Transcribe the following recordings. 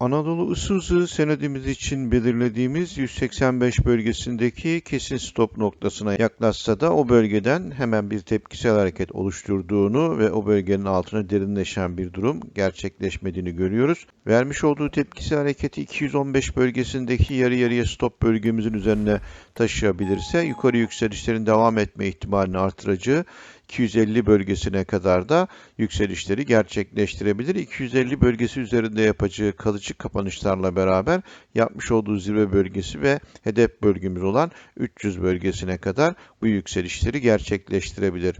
Anadolu hızı senedimiz için belirlediğimiz 185 bölgesindeki kesin stop noktasına yaklaşsa da o bölgeden hemen bir tepkisel hareket oluşturduğunu ve o bölgenin altına derinleşen bir durum gerçekleşmediğini görüyoruz. Vermiş olduğu tepkisel hareketi 215 bölgesindeki yarı yarıya stop bölgemizin üzerine taşıyabilirse yukarı yükselişlerin devam etme ihtimalini artıracağı 250 bölgesine kadar da yükselişleri gerçekleştirebilir. 250 bölgesi üzerinde yapacağı kalıcı kapanışlarla beraber yapmış olduğu zirve bölgesi ve hedef bölgemiz olan 300 bölgesine kadar bu yükselişleri gerçekleştirebilir.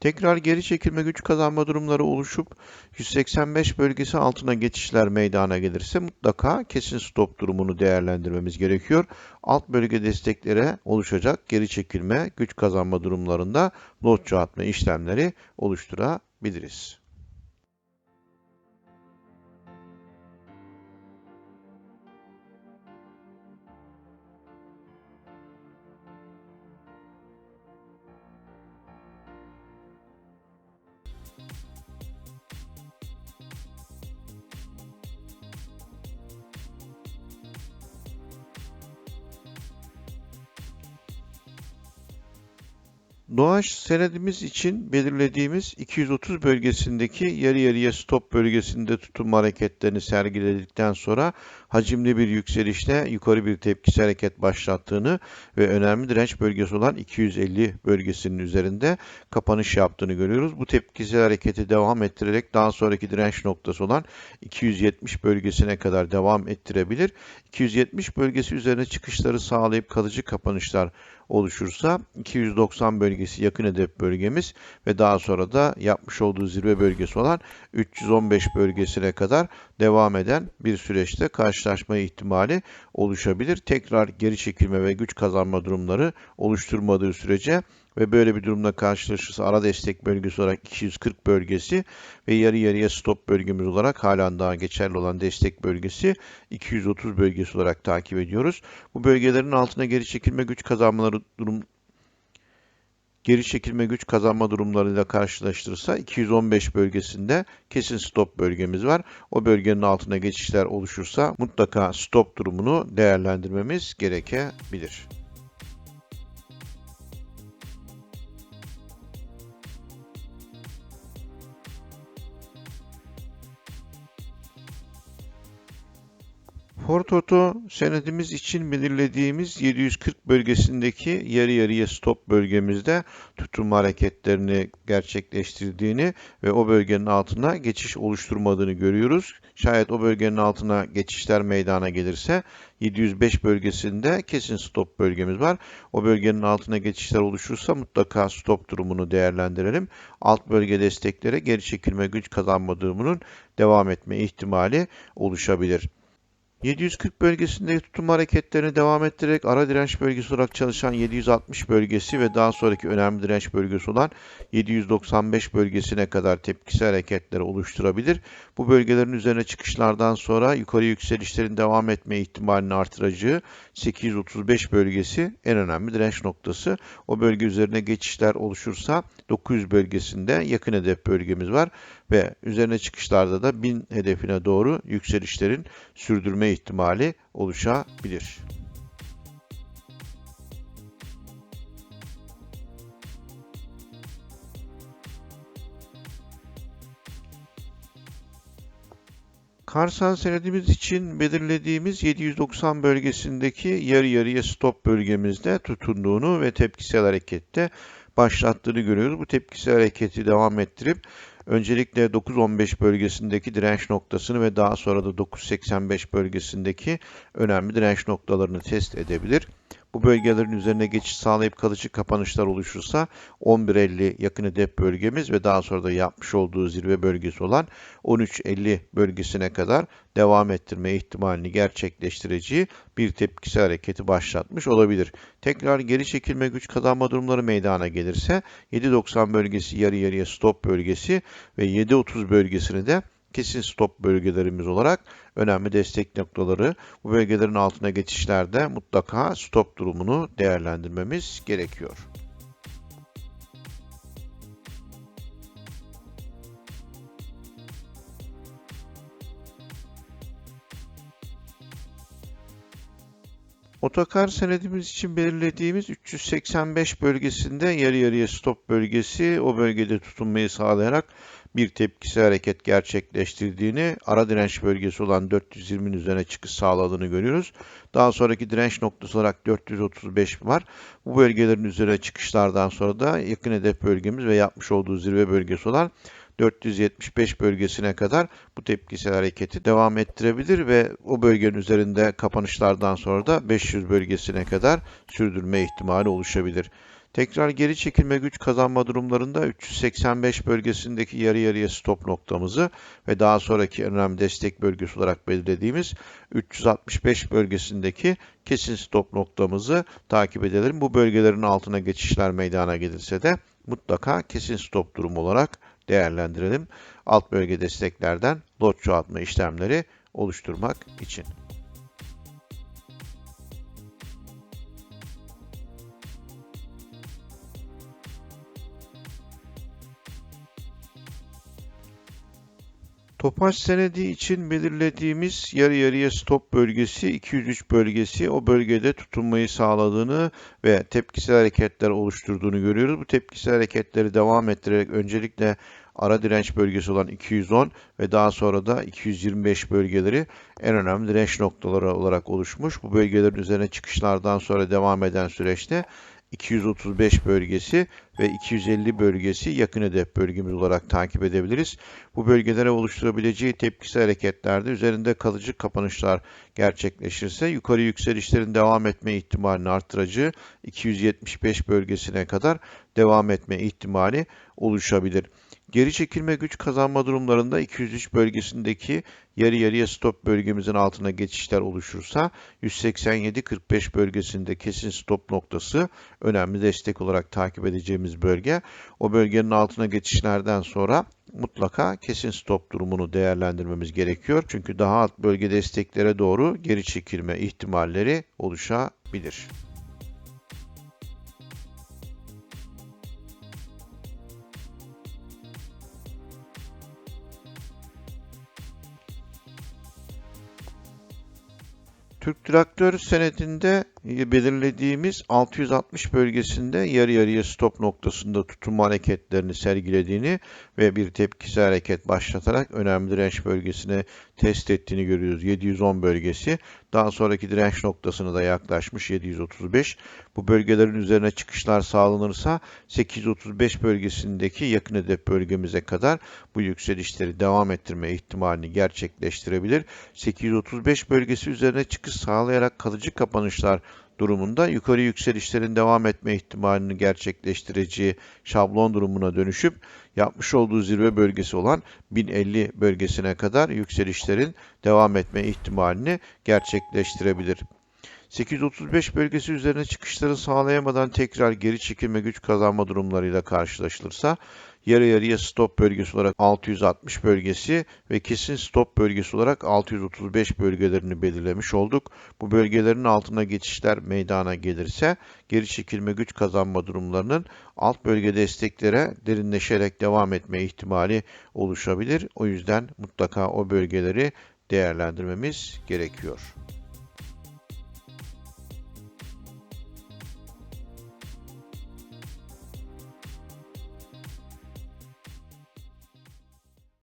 Tekrar geri çekilme güç kazanma durumları oluşup 185 bölgesi altına geçişler meydana gelirse mutlaka kesin stop durumunu değerlendirmemiz gerekiyor. Alt bölge desteklere oluşacak geri çekilme güç kazanma durumlarında lot çoğaltma işlemleri oluşturabiliriz. Doğaç senedimiz için belirlediğimiz 230 bölgesindeki yarı yarıya stop bölgesinde tutum hareketlerini sergiledikten sonra hacimli bir yükselişle yukarı bir tepkisi hareket başlattığını ve önemli direnç bölgesi olan 250 bölgesinin üzerinde kapanış yaptığını görüyoruz. Bu tepkisel hareketi devam ettirerek daha sonraki direnç noktası olan 270 bölgesine kadar devam ettirebilir. 270 bölgesi üzerine çıkışları sağlayıp kalıcı kapanışlar oluşursa 290 bölgesi yakın hedef bölgemiz ve daha sonra da yapmış olduğu zirve bölgesi olan 315 bölgesine kadar devam eden bir süreçte karşılaşma ihtimali oluşabilir. Tekrar geri çekilme ve güç kazanma durumları oluşturmadığı sürece ve böyle bir durumla karşılaşırsa ara destek bölgesi olarak 240 bölgesi ve yarı yarıya stop bölgemiz olarak halen daha geçerli olan destek bölgesi 230 bölgesi olarak takip ediyoruz. Bu bölgelerin altına geri çekilme güç kazanmaları durum geri çekilme güç kazanma durumlarıyla karşılaştırırsa 215 bölgesinde kesin stop bölgemiz var. O bölgenin altına geçişler oluşursa mutlaka stop durumunu değerlendirmemiz gerekebilir. Fortoto senedimiz için belirlediğimiz 740 bölgesindeki yarı yarıya stop bölgemizde tutum hareketlerini gerçekleştirdiğini ve o bölgenin altına geçiş oluşturmadığını görüyoruz. Şayet o bölgenin altına geçişler meydana gelirse 705 bölgesinde kesin stop bölgemiz var. O bölgenin altına geçişler oluşursa mutlaka stop durumunu değerlendirelim. Alt bölge desteklere geri çekilme güç kazanma durumunun devam etme ihtimali oluşabilir. 740 bölgesinde tutum hareketlerini devam ettirerek ara direnç bölgesi olarak çalışan 760 bölgesi ve daha sonraki önemli direnç bölgesi olan 795 bölgesine kadar tepkisi hareketleri oluşturabilir. Bu bölgelerin üzerine çıkışlardan sonra yukarı yükselişlerin devam etme ihtimalini artıracağı 835 bölgesi en önemli direnç noktası. O bölge üzerine geçişler oluşursa 900 bölgesinde yakın hedef bölgemiz var ve üzerine çıkışlarda da 1000 hedefine doğru yükselişlerin sürdürme ihtimali oluşabilir. Karsan senedimiz için belirlediğimiz 790 bölgesindeki yarı yarıya stop bölgemizde tutunduğunu ve tepkisel harekette başlattığını görüyoruz. Bu tepkisel hareketi devam ettirip öncelikle 9.15 bölgesindeki direnç noktasını ve daha sonra da 9.85 bölgesindeki önemli direnç noktalarını test edebilir. Bu bölgelerin üzerine geçiş sağlayıp kalıcı kapanışlar oluşursa 11.50 yakın hedef bölgemiz ve daha sonra da yapmış olduğu zirve bölgesi olan 13.50 bölgesine kadar devam ettirme ihtimalini gerçekleştireceği bir tepkisi hareketi başlatmış olabilir. Tekrar geri çekilme güç kazanma durumları meydana gelirse 7.90 bölgesi yarı yarıya stop bölgesi ve 7.30 bölgesini de kesin stop bölgelerimiz olarak önemli destek noktaları. Bu bölgelerin altına geçişlerde mutlaka stop durumunu değerlendirmemiz gerekiyor. Otokar senedimiz için belirlediğimiz 385 bölgesinde yarı yarıya stop bölgesi o bölgede tutunmayı sağlayarak bir tepkisi hareket gerçekleştirdiğini, ara direnç bölgesi olan 420'nin üzerine çıkış sağladığını görüyoruz. Daha sonraki direnç noktası olarak 435 var. Bu bölgelerin üzerine çıkışlardan sonra da yakın hedef bölgemiz ve yapmış olduğu zirve bölgesi olan 475 bölgesine kadar bu tepkisel hareketi devam ettirebilir ve o bölgenin üzerinde kapanışlardan sonra da 500 bölgesine kadar sürdürme ihtimali oluşabilir. Tekrar geri çekilme güç kazanma durumlarında 385 bölgesindeki yarı yarıya stop noktamızı ve daha sonraki önemli destek bölgesi olarak belirlediğimiz 365 bölgesindeki kesin stop noktamızı takip edelim. Bu bölgelerin altına geçişler meydana gelirse de mutlaka kesin stop durumu olarak değerlendirelim. Alt bölge desteklerden lot çoğaltma işlemleri oluşturmak için. Topaç senedi için belirlediğimiz yarı yarıya stop bölgesi 203 bölgesi o bölgede tutunmayı sağladığını ve tepkisel hareketler oluşturduğunu görüyoruz. Bu tepkisel hareketleri devam ettirerek öncelikle ara direnç bölgesi olan 210 ve daha sonra da 225 bölgeleri en önemli direnç noktaları olarak oluşmuş. Bu bölgelerin üzerine çıkışlardan sonra devam eden süreçte 235 bölgesi ve 250 bölgesi yakın hedef bölgemiz olarak takip edebiliriz. Bu bölgelere oluşturabileceği tepkisi hareketlerde üzerinde kalıcı kapanışlar gerçekleşirse yukarı yükselişlerin devam etme ihtimalini artırıcı 275 bölgesine kadar devam etme ihtimali oluşabilir. Geri çekilme güç kazanma durumlarında 203 bölgesindeki yarı yarıya stop bölgemizin altına geçişler oluşursa 187-45 bölgesinde kesin stop noktası önemli destek olarak takip edeceğimiz bölge. O bölgenin altına geçişlerden sonra mutlaka kesin stop durumunu değerlendirmemiz gerekiyor. Çünkü daha alt bölge desteklere doğru geri çekilme ihtimalleri oluşabilir. Türk Traktör senedinde belirlediğimiz 660 bölgesinde yarı yarıya stop noktasında tutunma hareketlerini sergilediğini ve bir tepkisi hareket başlatarak önemli direnç bölgesine test ettiğini görüyoruz. 710 bölgesi. Daha sonraki direnç noktasına da yaklaşmış 735. Bu bölgelerin üzerine çıkışlar sağlanırsa 835 bölgesindeki yakın hedef bölgemize kadar bu yükselişleri devam ettirme ihtimalini gerçekleştirebilir. 835 bölgesi üzerine çıkış sağlayarak kalıcı kapanışlar durumunda yukarı yükselişlerin devam etme ihtimalini gerçekleştireceği şablon durumuna dönüşüp yapmış olduğu zirve bölgesi olan 1050 bölgesine kadar yükselişlerin devam etme ihtimalini gerçekleştirebilir. 835 bölgesi üzerine çıkışları sağlayamadan tekrar geri çekilme güç kazanma durumlarıyla karşılaşılırsa yarı yarıya stop bölgesi olarak 660 bölgesi ve kesin stop bölgesi olarak 635 bölgelerini belirlemiş olduk. Bu bölgelerin altına geçişler meydana gelirse geri çekilme güç kazanma durumlarının alt bölge desteklere derinleşerek devam etme ihtimali oluşabilir. O yüzden mutlaka o bölgeleri değerlendirmemiz gerekiyor.